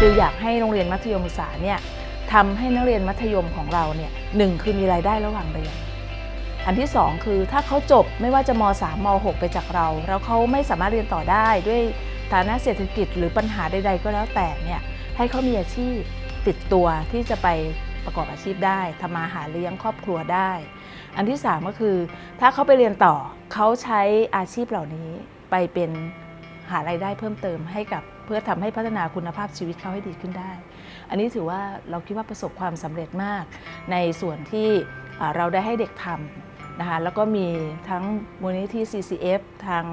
คืออยากให้โรงเรียนมัธยมศึกษาเนี่ยทำให้นักเรียนมัธยมของเราเนี่ยหนึ่งคือมีรายได้ระหว่างเรียน อันที่สองคือถ้าเขาจบไม่ว่าจะม 3 ม 6 ไปจากเรา แล้วเขาไม่สามารถเรียนต่อได้ด้วยฐานะเศรษฐกิจหรือปัญหาใด ๆ ก็แล้วแต่เนี่ยให้เขามีอาชีพติดตัวที่จะไปประกอบอาชีพได้ทำมาหาเลี้ยงครอบครัวได้ อันที่สามก็คือ ถ้าเขาไปเรียนต่อเขาใช้อาชีพเหล่านี้ไปเป็น หารายได้เพิ่มเติมให้กับเพื่อทำให้พัฒนาคุณภาพชีวิตเขาให้ดีขึ้นได้ อันนี้ถือว่าเราคิดว่าประสบความสำเร็จมาก ในส่วนที่เราได้ให้เด็กทำนะคะแล้วก็มีทั้งมูลนิธิ CCF ทาง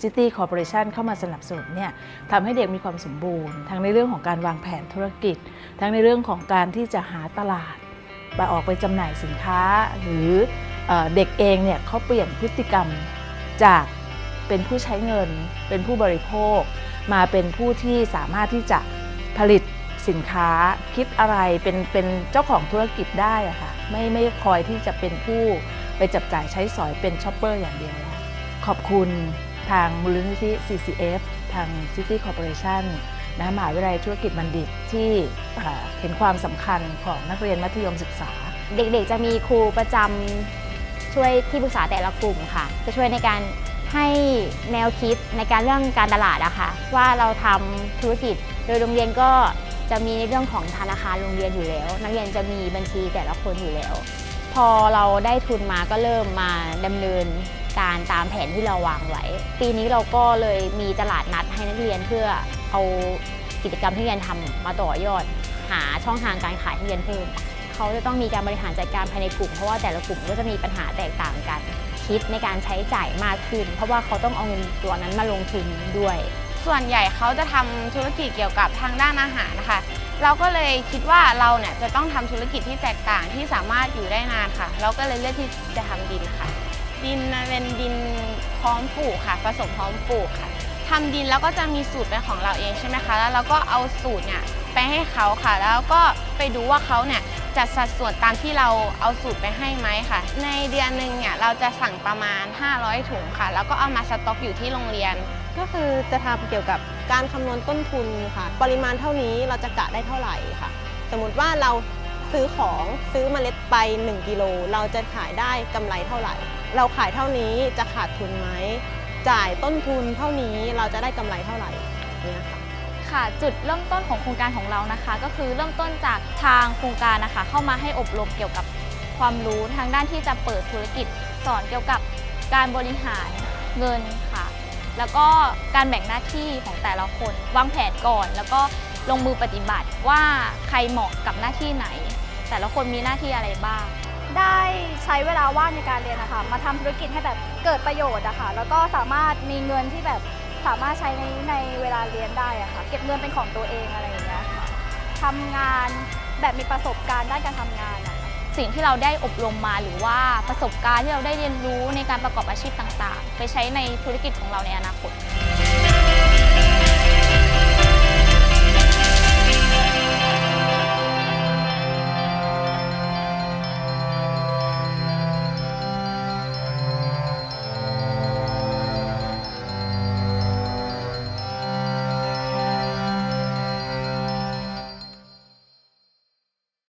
City Corporation เข้ามาสนับสนุนเนี่ยทำให้เด็กมีความสมบูรณ์ ทั้งในเรื่องของการวางแผนธุรกิจ ทั้งในเรื่องของการที่จะหาตลาดไปออกไปจำหน่ายสินค้า หรืออเด็กเองเนี่ยเขาเปลี่ยนพฤติกรรมจาก เป็นผู้ใช้เงิน เป็นผู้บริโภค มาเป็นผู้ที่สามารถที่จะผลิตสินค้าคิดอะไรเป็นเป็นเจ้าของธุรกิจได้อะค่ะไม่ไม่คอยที่จะเป็นผู้ไปจับจ่ายใช้สอยเป็นช็อปเปอร์อย่างเดียวแล้วขอบคุณทางมูลนิธิ CCF ทาง City Corporation นะมหาวิทยาลัยธุรกิจบัณฑิตที่เอ่อเห็นความสำคัญของนักเรียนมัธยมศึกษา เด็กๆ จะมีครูประจำช่วยที่ปรึกษาแต่ละกลุ่มค่ะ จะช่วยในการ ให้แนวคิดในการเรื่องการตลาดอะค่ะว่าเราทำธุรกิจโดยโรงเรียนก็จะมีในเรื่องของธนาคารโรงเรียนอยู่แล้ว นักเรียนจะมีบัญชีแต่ละคนอยู่แล้ว พอเราได้ทุนมาก็เริ่มมาดำเนินการตามแผนที่เราวางไว้ ปีนี้เราก็เลยมีตลาดนัดให้นักเรียนเพื่อเอากิจกรรมที่เรียนทำมาต่อยอด หาช่องทางการขายให้เรียนเพิ่มเขาจะต้องมีการบริหารจัดการภายในกลุ่มเพราะว่าแต่ละกลุ่มก็จะมีปัญหาแตกต่างกัน คิดในการใช้จ่ายมากขึ้น เพราะว่าเขาต้องเอาเงินตัวนั้นมาลงทุนด้วย ส่วนใหญ่เขาจะทำธุรกิจเกี่ยวกับทางด้านอาหารนะคะ เราก็เลยคิดว่าเราเนี่ยจะต้องทำธุรกิจที่แตกต่างที่สามารถอยู่ได้นานค่ะ เราก็เลยเลือกที่จะทำดินค่ะ ดินเป็นดินพร้อมปลูกค่ะ ผสมพร้อมปลูกค่ะทำดินแล้วก็จะมีสูตรเป็นของเราเองใช่ไหมคะ แล้วเราก็เอาสูตรเนี่ยไปให้เขาค่ะ แล้วก็ไปดูว่าเขาเนี่ย จัดสัดส่วนตามที่เราเอาสูตรไปให้ไหมค่ะ ในเดือนหนึ่งเนี่ยเราจะสั่งประมาณ 500 ถุงค่ะ แล้วก็เอามาสต็อกอยู่ที่โรงเรียน ก็คือจะทำเกี่ยวกับการคำนวณต้นทุนค่ะ ปริมาณเท่านี้เราจะกะได้เท่าไหร่ค่ะ สมมติว่าเราซื้อของซื้อเมล็ดไป 1กิโลเราจะขายได้กำไรเท่าไหร่ เราขายเท่านี้จะขาดทุนไหมจ่ายต้นทุนเท่านี้เราจะได้กำไรเท่าไหร่เนี่ยค่ะ ค่ะ จุดเริ่มต้นของโครงการของเรานะคะ ก็คือเริ่มต้นจากทางโครงการนะคะ เข้ามาให้อบรมเกี่ยวกับความรู้ทางด้านที่จะเปิดธุรกิจ สอนเกี่ยวกับการบริหารเงินค่ะ แล้วก็การแบ่งหน้าที่ของแต่ละคนวางแผนก่อน แล้วก็ลงมือปฏิบัติว่าใครเหมาะกับหน้าที่ไหน แต่ละคนมีหน้าที่อะไรบ้างได้ใช้เวลาว่างในการเรียนนะคะมาทำธุรกิจให้แบบเกิดประโยชน์อะค่ะแล้วก็สามารถมีเงินที่แบบ สามารถใช้ในในเวลาเรียนได้อะค่ะ เก็บเงินเป็นของตัวเองอะไรอย่างเงี้ยค่ะทำงานแบบมีประสบการณ์ด้านการทำงานอะค่ะสิ่งที่เราได้อบรมมาหรือว่าประสบการณ์ที่เราได้เรียนรู้ในการประกอบอาชีพต่างๆ ไปใช้ในธุรกิจของเราในอนาคต